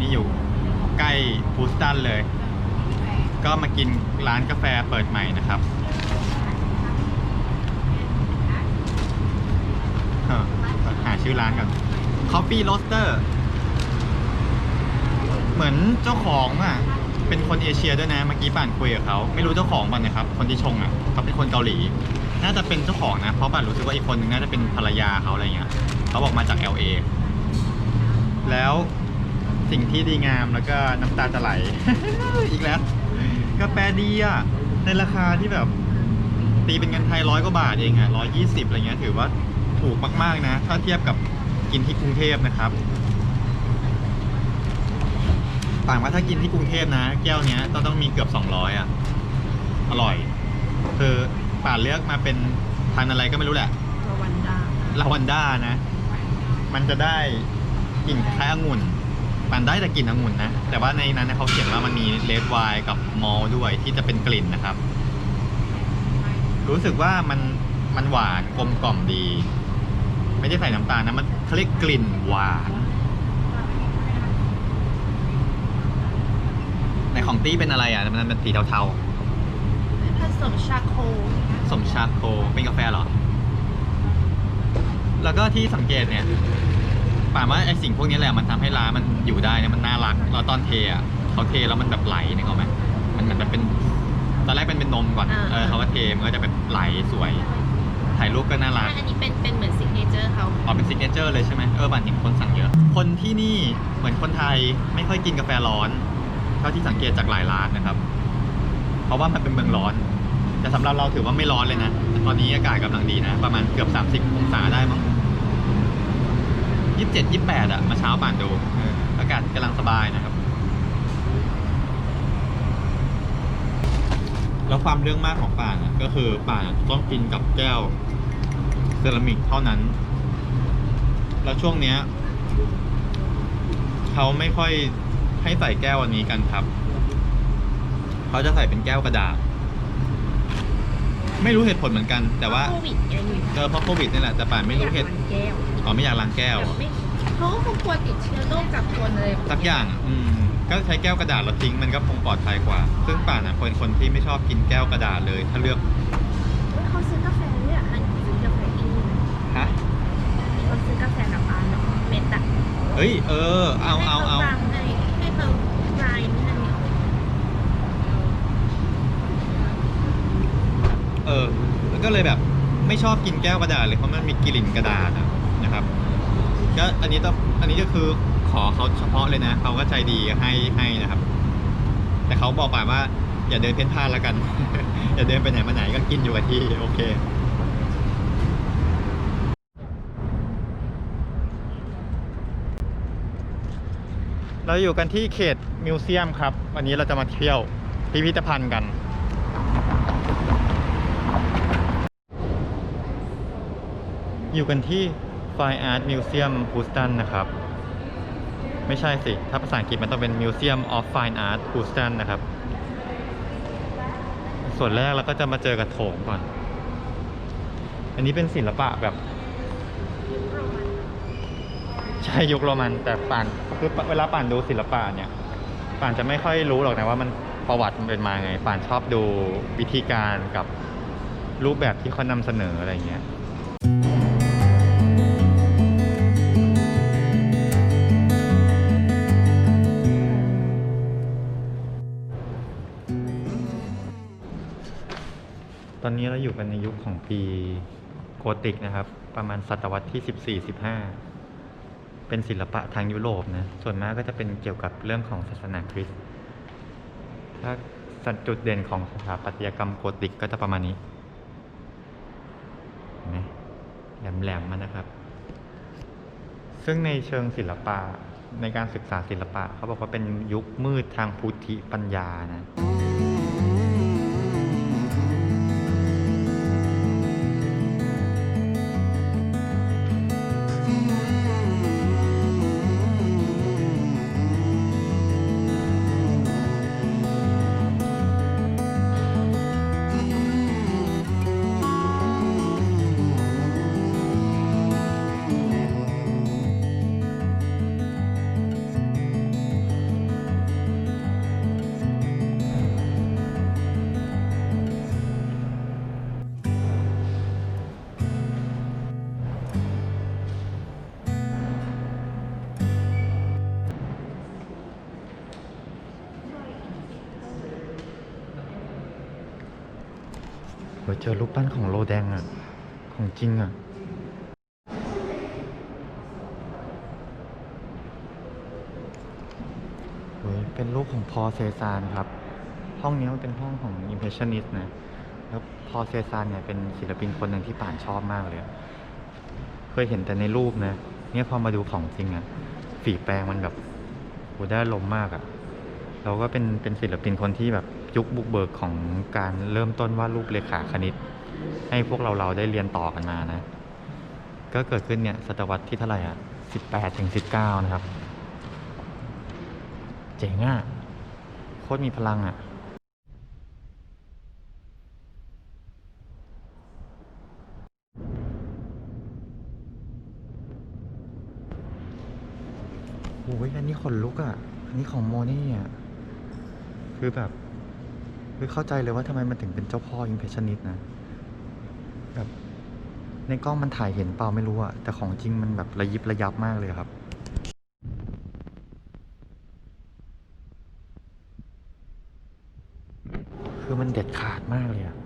นี่อยู่ใกล้ฟูสตันเลย ก็มากินร้านกาแฟเปิดใหม่นะครับเออหาชื่อร้านกัน Coffee Roaster เหมือนเจ้าของอะ เป็นคนเอเชียด้วยนะ เมื่อกี้ป่านคุยกับเขา ไม่รู้เจ้าของป่ะนะครับ คนที่ชงอะเขาเป็นคนเกาหลี น่าจะเป็นเจ้าของนะ เพราะป่านรู้สึกว่าอีกคนนึงน่าจะเป็นภรรยาเขาอะไรเงี้ย เขาบอกมาจาก LA แล้ว สิ่งที่ดีงามแล้วก็น้ำตาจะไหล อีกแล้ว กาแฟดีอะ ในราคาที่แบบ ตีเป็นเงินไทยร้อยกว่าบาทเองอะร้อยยี่สิบอะไรเงี้ยถือว่าถูกมากๆนะ ถ้าเทียบกับกินที่กรุงเทพนะครับ ต่างว่าถ้ากินที่กรุงเทพนะ แก้วเนี้ยต้องต้องมีเกือบ200อะ อร่อย คือป่านเลือกมาเป็นพันธุ์อะไรก็ไม่รู้แหละลาวันดาลาวันด้านะ มันจะได้กลิ่นคล้ายองุ่น ป่านได้แต่กลิ่นองุ่นนะ แต่ว่าในนั้นนะเขาเขียนว่ามันมีเลดไวน์กับมอลด้วยที่จะเป็นกลิ่นนะครับ รู้สึกว่ามันมันหวานกลมกล่อมดี ไม่ได้ใส่น้ำตาลนะมันเขาเรียกกลิ่นหวานในของตี้เป็นอะไรอะมันเป็นสีเทาผสมชาโคๆสมชาโคเป็นกาแฟเหรอ แล้วก็ที่สังเกตเนี่ย ป่านว่าไอสิ่งพวกนี้แหละมันทำให้ร้านมันอยู่ได้เนี่ยมันน่ารักแล้วตอนเทอะเขาเทแล้วมันแบบไหลนึกออกไหมมันเหมือนแบบเป็นตอนแรกเป็นเป็นนมก่อนเออเขาก็เทมันก็จะแบบไหลสวยถ่ายรูปก็น่ารักอันนี้เป็นเป็นเหมือนซิกเนเจอร์เขาอ๋อเป็นซิกเนเจอร์เลยใช่ไหมเออบันเห็นคนสั่งเยอะ คนที่นี่เหมือนคนไทยไม่ค่อยกินกาแฟร้อนเท่าที่สังเกตจากหลายร้านนะครับ เพราะว่ามันเป็นเมืองร้อน แต่สำหรับเราถือว่าไม่ร้อนเลยนะตอนนี้อากาศกำลังดีนะ ประมาณเกือบ 30 องศาได้มั้ง ยี่สิบเจ็ดยี่แปดอะมาเช้าป่านดูเอออากาศกำลังสบายนะครับ แล้วความเรื่องมากของป่านอะก็คือป่านอะต้องกินกับแก้วเซรามิกเท่านั้น แล้วช่วงเนี้ยเขาไม่ค่อยให้ใส่แก้วอันนี้กันครับ เขาจะใส่เป็นแก้วกระดาษ ไม่รู้เหตุผลเหมือนกัน แต่ว่าโควิดไงหนุ่ยเออเพราะโควิดนี่แหละแต่ป่านไม่รู้เหตุ แก้ว อ๋อไม่อยากล้างแก้ว แบบไม่เขาก็คงกลัวติดเชื้อโรคจากคนเลยสักอย่างอะอืมก็ใช้แก้วกระดาษแล้วทิ้งมันก็คงปลอดภัยกว่า ซึ่งป่านอะเป็นคนที่ไม่ชอบกินแก้วกระดาษเลย ถ้าเลือกเฮ้ยเขาซื้อกาแฟเนี่ยอันนี้ซื้อกาแฟเองฮะเขาซื้อกาแฟกับปานเนาะเม็ดอะเฮ้ยเออ เอาเอาเอาให้ฟังให้ให้เขารายนิดนึงเออแล้วก็เลยแบบ ไม่ชอบกินแก้วกระดาษเลยเพราะมันมีกลิ่นกระดาษอะ นะครับก็อันนี้ต้องอันนี้ก็คือขอเขาเฉพาะเลยนะเขาก็ใจดีให้ให้นะครับ แต่เขาบอกป่าว่า อย่าเดินเพ่นพ่านแล้วกัน อย่าเดินไปไหนมาไหนก็กินอยู่กับที่โอเคเราอยู่กันที่เขตมิวเซียมครับ วันนี้เราจะมาเที่ยวพิพิธภัณฑ์กัน อยู่กันที่ Fine Art Museum Houston นะครับ ไม่ใช่สิ ถ้าภาษาอังกฤษมันต้องเป็น Museum of Fine Art Houston นะครับ ส่วนแรกเราก็จะมาเจอกับโถงก่อน อันนี้เป็นศิลปะแบบใช่ยุคโรมันแต่ป่านคือเวลาป่านดูศิลปะเนี่ยป่านจะไม่ค่อยรู้หรอกนะว่ามันประวัติมันเป็นมาไงป่านชอบดูวิธีการกับรูปแบบที่เขานำเสนออะไรเงี้ย นนี้เราอยู่กันในยุคของปีโกธิกนะครับ ประมาณศตวรรษที่ 14-15 เป็นศิลปะทางยุโรปนะ ส่วนมากก็จะเป็นเกี่ยวกับเรื่องของศาสนาคริสต์ถ้าจุดเด่นของสถาปัตยกรรมโกธิกก็จะประมาณนี้เห็นไหมแหลมๆมันนะครับ ซึ่งในเชิงศิลปะในการศึกษาศิลปะ เขาบอกว่าเป็นยุคมืดทางพุทธิปัญญานะ เฮ้ยเจอรูปปั้นของโลแดงอะของจริงอะเฮ้ยเป็นรูปของพอเซซานครับ ห้องนี้มันเป็นห้องของ Impressionist นะ แล้วพอเซซานเนี่ยเป็นศิลปินคนหนึ่งที่ป่านชอบมากเลย เคยเห็นแต่ในรูปนะ เนี่ยพอมาดูของจริงอะฝีแปลงมันแบบโหได้ลมมากอะเราก็เป็นเป็นศิลปินคนที่แบบ ยุคบุกเบิกของการเริ่มต้นวาดรูปเลขาคณิต ให้พวกเราเราได้เรียนต่อกันมานะ ก็เกิดขึ้นเนี่ยศตวรรษที่เท่าไหร่อะสิบแปดถึงสิบเก้านะครับ เจ๋งอะโคตรมีพลังอะโอ้ยอันนี้ขนลุกอะ อันนี้ของโมนี่อะ คือแบบ คือเข้าใจเลยว่าทำไมมันถึงเป็นเจ้าพ่ออิมเพรสชันนิสนะแบบในกล้องมันถ่ายเห็นเปล่าไม่รู้อะแต่ของจริงมันแบบระยิบระยับมากเลยครับคือมันเด็ดขาดมากเลยอะ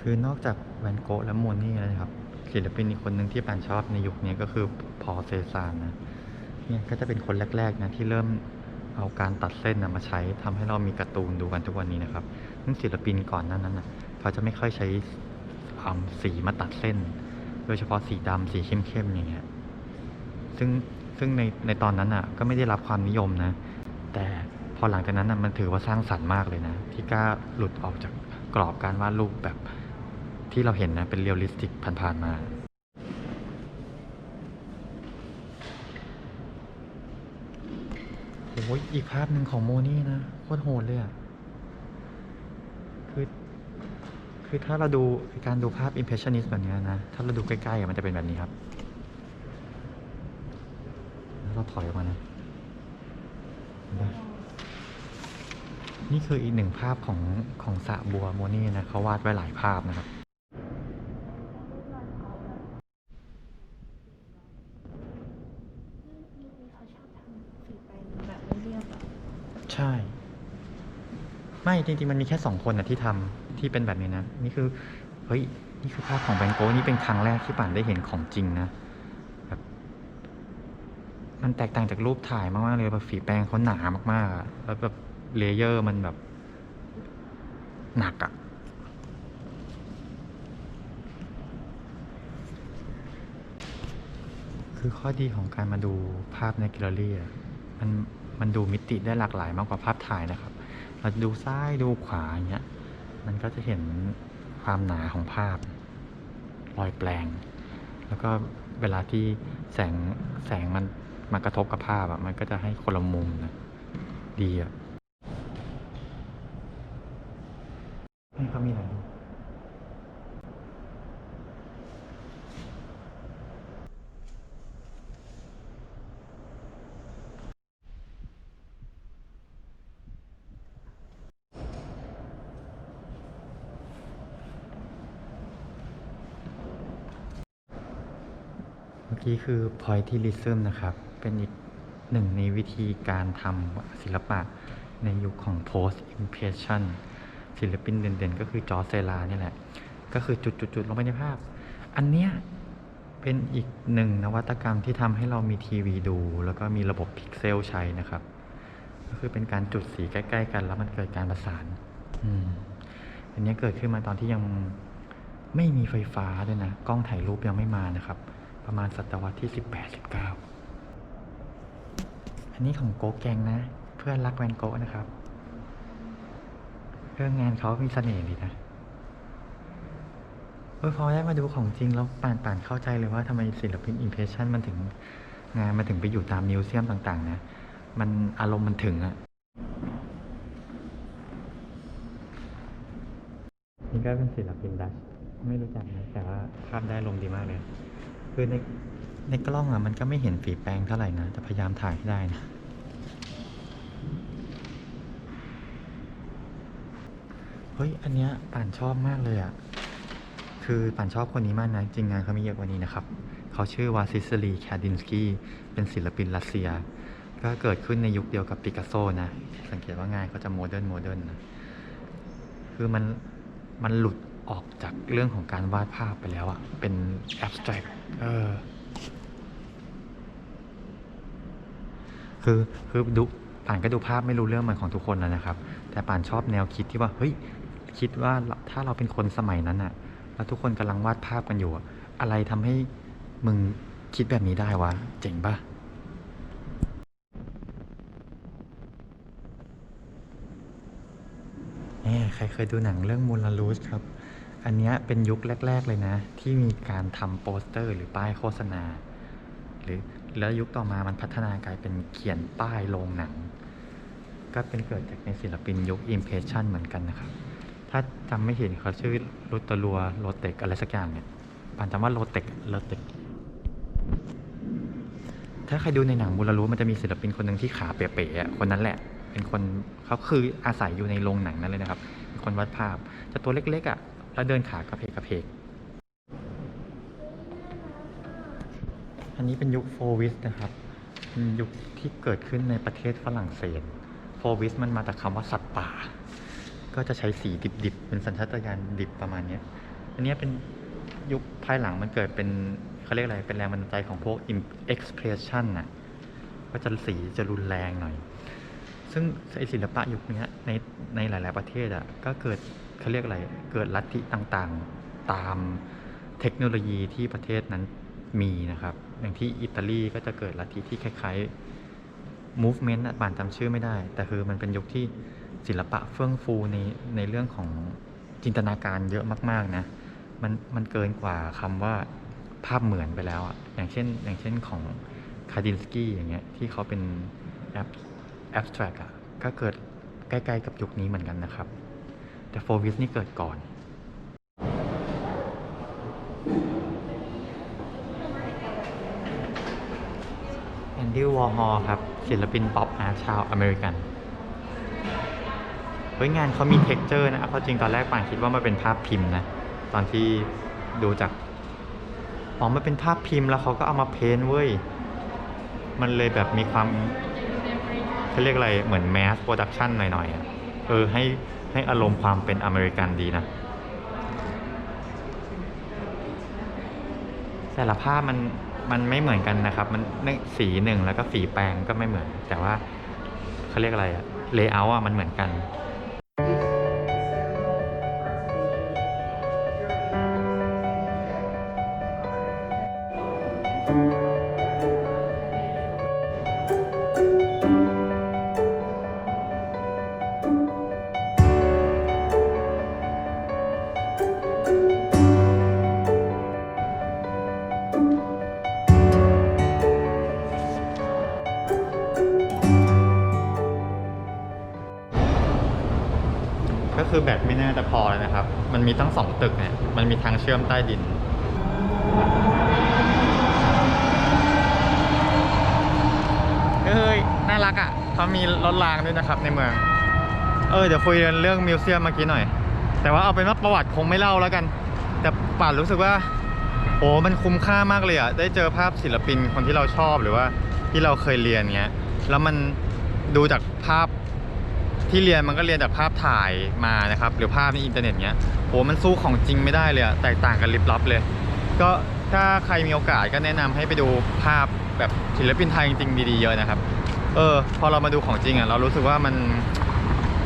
คือนอกจากแวนโกะและโมนี่แล้วนะครับ ศิลปินอีกคนหนึ่งที่ป่านชอบในยุคนี้ก็คือพอเซซานนะเนี่ยก็จะเป็นคนแรก ๆ นะ ที่เริ่มเอาการตัดเส้นนะมาใช้ทำให้เรามีการ์ตูนดูกันทุกวันนี้นะครับซึ่งศิลปินก่อนหนั้นนั้นนะเขาจะไม่ค่อยใช้อืมสีมาตัดเส้น โดยเฉพาะสีดำสีเข้มๆอย่างเงี้ยซึ่งซึ่งในในตอนนั้นอะก็ไม่ได้รับความนิยมนะ แต่พอหลังจากนั้นน่ะมันถือว่าสร้างสรรค์มากเลยนะ ที่กล้าหลุดออกจากกรอบการวาดรูปแบบ ที่เราเห็นนะ เป็นเรียลลิสติกผ่านๆมาโอ้ยอีกภาพหนึ่งของโมนี่นะ โคตรโหดเลยอะ คือ คือถ้าเราดูการดูภาพ impressionist แบบนี้นะ ถ้าเราดูใกล้ๆมันจะเป็นแบบนี้ครับ แล้วเราถอยออกมานะ นี่คืออีกหนึ่งภาพของของสระบัวโมนี่นะเขาวาดไว้หลายภาพนะครับ เขาชอบทำฝีแปรงแบบเรียบๆอะ ใช่ ไม่จริงๆมันมีแค่สองคนนะที่ทำที่เป็นแบบนี้นะ นี่คือเฮ้ยนี่คือภาพของแบงโก้นี่เป็นครั้งแรกที่ป่านได้เห็นของจริงนะแบบมันแตกต่างจากรูปถ่ายมากๆเลยแบบฝีแปรงเขาหนามากๆอะแล้วแบบเลเยอร์มันแบบหนักอะคือข้อดีของการมาดูภาพในแกลเลอรี่อะมัน มันดูมิติได้หลากหลายมากกว่าภาพถ่ายนะครับ เราดูซ้ายดูขวาอย่างเงี้ย มันก็จะเห็นความหนาของภาพ รอยแปลง แล้วก็เวลาที่แสงแสงมันมากระทบกับภาพอะมันก็จะให้คนละมุมนะ ดีอะให้เขามีอะไร เมื่อ กี้คือ pointillism นะครับ เป็นอีกหนึ่งในวิธีการทำศิลปะในยุคของ post impression ศิลปินเด่นๆ ก็คือจอร์เซลานี่แหละ ก็คือจุดๆ ๆ ลงไปในภาพ อันเนี้ยเป็นอีกหนึ่งนวัตกรรมที่ทำให้เรามีทีวีดู แล้วก็มีระบบพิกเซลใช้นะครับ ก็คือเป็นการจุดสีใกล้ ๆ กันแล้วมันเกิดการประสานอืมอันนี้เกิดขึ้นมาตอนที่ยังไม่มีไฟฟ้าด้วยนะ กล้องถ่ายรูปยังไม่มานะครับ ประมาณศตวรรษที่ 18 19 อันนี้ของโกแกงนะ เพื่อนรักแวนโกะนะครับ เรื่องงานเขามีเสน่ห์ดีนะเออพอได้มาดูของจริงแล้วป่านป่านเข้าใจเลยว่าทำไมศิลปินอิมเพรสชันมันถึงงานมันถึงไปอยู่ตามมิวเซียมต่างๆ นะ มันอารมณ์มันถึงอะนี่ก็เป็นศิลปินดัชไม่รู้จักนะแต่ว่าภาพได้ลมดีมากเลย คือในในกล้องอะมันก็ไม่เห็นฝีแปรงเท่าไหร่นะ แต่พยายามถ่ายให้ได้นะ เฮ้ย อันเนี้ยป่านชอบมากเลยอะคือป่านชอบคนนี้มากนะ จริงงานเขามีเยอะกว่านี้นะครับ เขาชื่อวาซิสลีแคดินสกี้ เป็นศิลปินรัสเซีย ก็เกิดขึ้นในยุคเดียวกับปิกัสโซนะ สังเกตว่างานเขาจะโมเดิร์นโมเดิร์นนะ คือมันมันหลุด ออกจากเรื่องของการวาดภาพไปแล้วอะเป็นแอบสแตรกเออคือคือดูป่านก็ดูภาพไม่รู้เรื่องเหมือนของทุกคนแล้วนะครับ แต่ป่านชอบแนวคิดที่ว่าเฮ้ยคิดว่าถ้าเราเป็นคนสมัยนั้นอะแล้วทุกคนกำลังวาดภาพกันอยู่อะอะไรทำให้มึงคิดแบบนี้ได้วะ เจ๋งปะเนี่ยใครเคยดูหนังเรื่องมูล r รูสครับ อันนี้เป็นยุคแรก ๆ เลยนะ ที่มีการทำโปสเตอร์ หรือป้ายโฆษณา หรือแล้วยุคต่อมามันพัฒนากลายเป็นเขียนป้ายโรงหนัง ก็เป็นเกิดจากในศิลปินยุค Impression เหมือนกันนะครับ ถ้าจำไม่ผิดเขาชื่อรุตลัวโรเตกอะไรสักอย่างเนี่ยปานจำว่าโรเตกโรเตกถ้าใครดูในหนังมูลรู้มันจะมีศิลปินคนหนึ่งที่ขาเป๋ๆคนนั้นแหละ เป็นคนเขาคืออาศัยอยู่ในโรงหนังนั่นเลยนะครับเป็นคนวาดภาพ จะตัวเล็กๆอะ แล้วเดินขากระเพกกระเพก อันนี้เป็นยุคโฟวิสนะครับ ยุคที่เกิดขึ้นในประเทศฝรั่งเศส โฟวิสมันมาจากคำว่าสัตว์ป่า ก็จะใช้สีดิบๆ เป็นสัญชาตญาณดิบประมาณนี้ อันนี้เป็นยุคภายหลังมันเกิดเป็นเขาเรียกอะไร เป็นแรงบันดาลใจของพวก im- expression น่ะ ก็จะสีจะรุนแรงหน่อย ซึ่งศิลปะยุคนี้ในในหลาย ๆ ประเทศอะ ก็เกิดเขาเรียกอะไร เกิดลัทธิต่างๆ ตามเทคโนโลยีที่ประเทศนั้นมีนะครับ อย่างที่อิตาลีก็จะเกิดลัทธิที่คล้ายๆ movement อ่านจำชื่อไม่ได้ แต่คือมันเป็นยุคที่ศิลปะเฟื่องฟูในในเรื่องของจินตนาการเยอะมากๆนะมันมันเกินกว่าคำว่าภาพเหมือนไปแล้วอะอย่างเช่น อย่างเช่นของคาดินสกี้อย่างเงี้ยที่เขาเป็นแอปแอบสแตรกอะก็เกิดใกล้ ๆ กับยุคนี้เหมือนกันนะครับ แต่โฟวิสนี่เกิดก่อน แอนดี้วอร์ฮอลครับ ศิลปินป๊อปอาร์ชาวอเมริกัน เฮ้ย งานเขามีเท็กเจอร์นะเพราะจริงตอนแรกป่านคิดว่ามันเป็นภาพพิมพ์นะ ตอนที่ดูจากอ๋อมันเป็นภาพพิมพ์แล้วเขาก็เอามาเพ้นท์เว้ย มันเลยแบบมีความเขาเรียกอะไรเหมือนแมสโปรดักชันหน่อยๆอะเออให้ ให้อารมณ์ความเป็นอเมริกันดีนะแต่ละภาพมันมันไม่เหมือนกันนะครับ มันสีหนึ่งแล้วก็ฝีแปรงก็ไม่เหมือน แต่ว่าเขาเรียกอะไรอะเลเยอร์อะมันเหมือนกัน คือแบตไม่น่าจะพอแล้วนะครับ มันมีตั้งสองตึกเนี่ย มันมีทางเชื่อมใต้ดิน เฮ้ย น่ารักอะ เขามีรถรางด้วยนะครับในเมือง เออ เดี๋ยวคุยเรื่องมิวเซียมเมื่อกี้หน่อย แต่ว่าเอาเป็นว่าประวัติคงไม่เล่าแล้วกัน แต่ป่านรู้สึกว่าโอ้มันคุ้มค่ามากเลยอะ ได้เจอภาพศิลปินคนที่เราชอบหรือว่าที่เราเคยเรียนเงี้ย แล้วมันดูจากภาพ ที่เรียนมันก็เรียนจากภาพถ่ายมานะครับ หรือภาพในอินเทอร์เน็ตเนี้ยโหมันสู้ของจริงไม่ได้เลยแตกต่างกันลิบลับเลย ก็ถ้าใครมีโอกาสก็แนะนำให้ไปดูภาพแบบศิลปินไทยจริงๆดีๆเยอะนะครับ เออ พอเรามาดูของจริงอะเรารู้สึกว่ามัน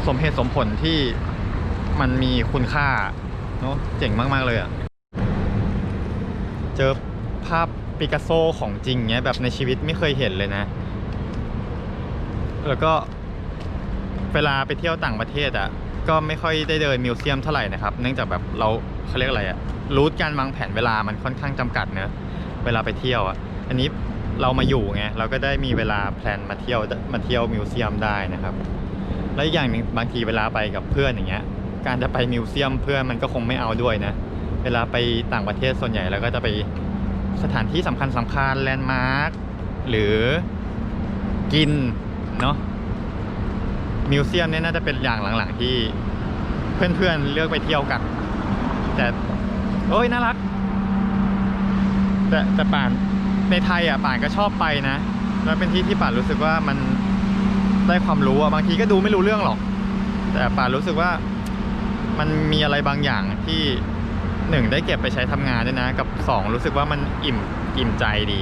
สมเหตุสมผลที่มันมีคุณค่าเนาะเจ๋งมากๆเลยอะเจอภาพปิกัสโซของจริงเนี้ยแบบในชีวิตไม่เคยเห็นเลยนะ แล้วก็ เวลาไปเที่ยวต่างประเทศอะก็ไม่ค่อยได้เดินมิวเซียมเท่าไหร่นะครับ เนื่องจากแบบเราเขาเรียกอะไรอะรูทการวางแผนเวลามันค่อนข้างจำกัดเนอะเวลาไปเที่ยวอะอันนี้เรามาอยู่ไงเราก็ได้มีเวลาแพลนมาเที่ยวมาเที่ยวมิวเซียมได้นะครับ และอีกอย่างหนึ่งบางทีเวลาไปกับเพื่อนอย่างเงี้ย การจะไปมิวเซียมเพื่อนมันก็คงไม่เอาด้วยนะ เวลาไปต่างประเทศส่วนใหญ่เราก็จะไปสถานที่สำคัญสำคัญแลนด์มาร์คหรือกินเนาะ มิวเซียมเนี่ยน่าจะเป็นอย่างหลังๆที่เพื่อนๆเลือกไปเที่ยวกัน แต่โอ้ยน่ารัก แต่แต่ป่านในไทยอะป่านก็ชอบไปนะแล้วเป็นที่ที่ป่านรู้สึกว่ามันได้ความรู้อะบางทีก็ดูไม่รู้เรื่องหรอก แต่ป่านรู้สึกว่ามันมีอะไรบางอย่างที่หนึ่งได้เก็บไปใช้ทำงานด้วยนะ กับสองรู้สึกว่ามันอิ่มอิ่มใจดี